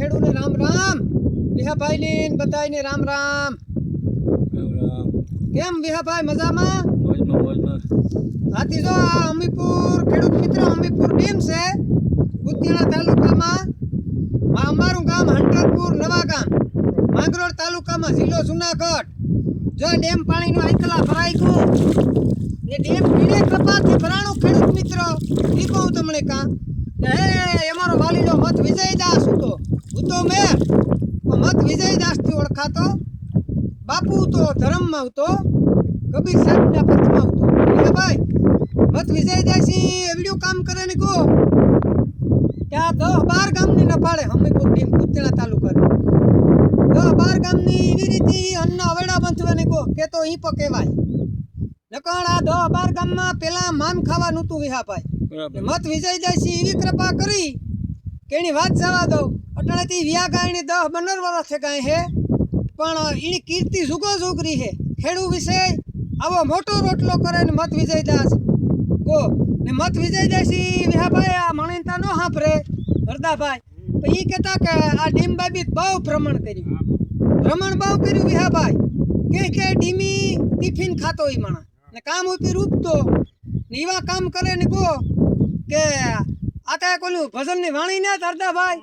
ખેડૂતોને રામ રામ વિહાભાઈ ને બધાને રામ રામ. કેમ વિહાભાઈ મજામાં? મોજમાં મોજમાં. આથી જો આ અમીપુર ખેડૂત મિત્ર અમીપુર ટીમ છે ગુતિયાણા તાલુકામાં. અમારું ગામ હંટરપુર નવા ગામ. માંગરોળ તાલુકામાં જિલ્લો જુનાગઢ. જો ડેમ પાણીનું આંકલા ભરાઈ ગયું ને ડેમ પીણે કપાતથી ભરાણું ખેડૂત મિત્રો. ઈ કહું તમને કાં? હે, અમારો વાલીનો મત વિજયદાસ હતો. હતો મેં મત વિજયદાસથી ઓળખાતો. બાપુ તો ધર્મમાં હતો, કબીર સાહેબના પથમાં હતો. એટલે ભાઈ, મત વિજયદાસી કામ કરે ને કહો આ દસ બાર ગામની નફાળે હમીરપુર ટીમ કુતિયાણા તાલુકાની. દસ બાર ગામની એવી રીતે અન્ન અવેડા બંધવાને કહો કે તો ઈ કહેવાય. નકણ આ દસ બાર ગામમાં પેલા માન ખાવાનું હતું વિહાભાઈ બરાબર. વિજય વિજયદાસી એવી કૃપા કરી કે એની વાત જવા દઉં. અટાણેથી વ્યા ગાયની દહ પંદર વર્ષ ગાય હે, પણ એની કીર્તિ જુગો જુગરી હે. ખેડૂ વિશે આવો મોટો રોટલો કરે ને મત વિજયદાસ. કો, ને મત વિજયદાસી વિહાભાઈ આ મણિતા નો સાંભળે હરદાભાઈ, તો એ કહેતા કે આ ડીમબાબી બહુ ભ્રમણ કર્યું. ભ્રમણ બહુ કર્યું વિહાભાઈ કે કે ડીમી ટિફિન ખાતો ઈ માણસ. ને કામ ઉપર રૂપતો. ને એવા કામ કરે ને કહો કે આ તો કોલું ભજનની વાણી ને હરદાભાઈ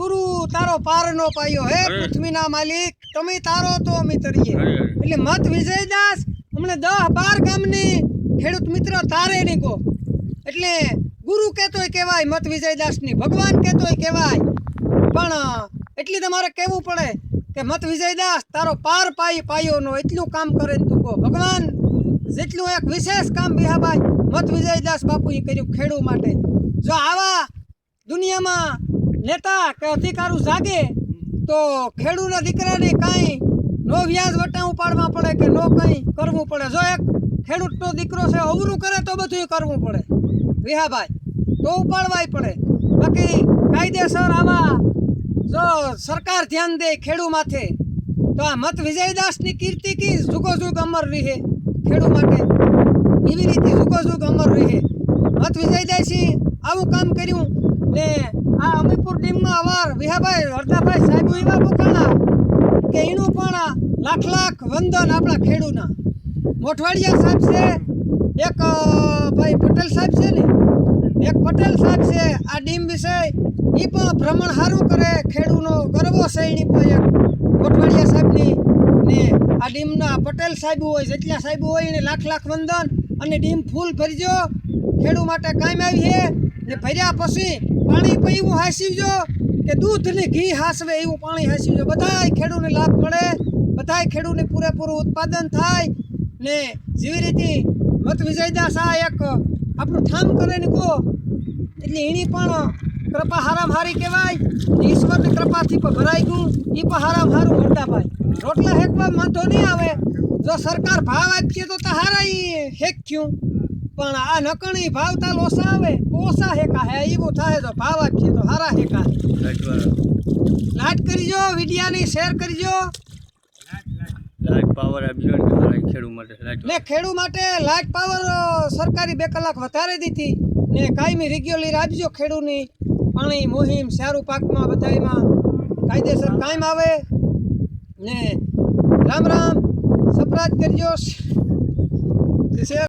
ગુરુ તારો પાર નો પાયો હે પૃથ્વી પૃથ્વીના માલિક. તમે તારો તો અમે તરીએ. એટલે મત વિજયદાસ અમને દસ બાર ગામની ખેડૂત મિત્ર તારે નહીં કહો. એટલે ગુરુ કહેતોય કહેવાય મત વિજયદાસની ભગવાન કહેતોય કહેવાય. પણ એટલી તમારે કહેવું પડે કે મત વિજયદાસ તારો પાર પાઈ પાયોનો એટલું કામ કરે ને તું કહો. ભગવાન જેટલું એક વિશેષ કામ વિહાભાઈ મત વિજયદાસ બાપુએ કર્યું ખેડૂ માટે. જો આવા દુનિયામાં નેતા કે અધિકારો જાગે, તો ખેડૂના દીકરાને કાંઈ નો વ્યાજ વટાવું પાડવા પડે કે નો કંઈ કરવું પડે? જો એક ખેડૂતનો દીકરો છે, અવરું કરે તો બધું કરવું પડે. વિહાભાઈ તો ઉપાડવાય પડે. બાકી કાયદેસર આવા જો સરકાર ધ્યાન દે ખેડૂ માથે, તો આ મત વિજયદાસની કીર્તિ કી જુગો જુગ અમર રહે? ખેડૂ માટે એવી રીતે સુખો સુખ અમર રહે. મત વિજયદાસી આવું કામ કર્યું ને આ અમીપુર ડેમમાં અવાર વિહાભાઈ હરદાભાઈ સાહેબ એવા બોકાણા કે એનું પણ લાખ લાખ વંદન આપણા ખેડૂના મોઠવાડિયા સાહેબ છે, એક ભાઈ પટેલ સાહેબ છે ને, એક પટેલ સાહેબ છે, આ ડીમ વિશે એ પણ ભ્રમણ સારું કરે ખેડૂનો ગરબો છે એની પણ એક. મોઠવાડિયા સાહેબની આ ડીમના પટેલ સાહેબ હોય, જેટલા સાહેબ હોય એને લાખ લાખ વંદન અને ડીમ ફૂલ ભરજો. ખેડૂ માટે કામ આવી છે ને ભર્યા પછી પાણી પીવું હાંસીવજો કે દૂધ ને ઘી હાસવે એવું પાણી હાંસીવજો. બધાય ખેડૂને લાભ મળે, બધાય ખેડૂને પૂરેપૂરું ઉત્પાદન થાય ને જેવી રીતે મત વિજયદાસ આ એક આપણું ઠામ કરે ને કહો, એટલે એની પણ કૃપા હારામ હારી કહેવાય ઈશ્વરની કૃપાથી પણ ભરાઈ ગયું. એ પણ હારામ હારું હરદાભાઈ રોટલા હેકવા વાંધો નહીં આવે. જો સરકાર ભાવ આપીએ તો તો હેક થયું પણ આ નકણી ભાવ તાલ ઓછા આવે. ઓછા હેકા હે એવું થાય તો ભાવ આપીએ તો હારા હેકા લાઈટ કરજો વિડિયાની શેર કરજો. લાઈટ પાવર આપજો ખેડૂત માટે ને ખેડૂ માટે લાઈટ પાવર સરકારી બે કલાક વધારે દીધી. ને કાયમી રેગ્યુલર આપજો ખેડૂની પાણી મુહિમ સારું પાકમાં બધાયમાં કાયદેસર કાયમ આવે. ને રામ રામ. સપરાજ કરજો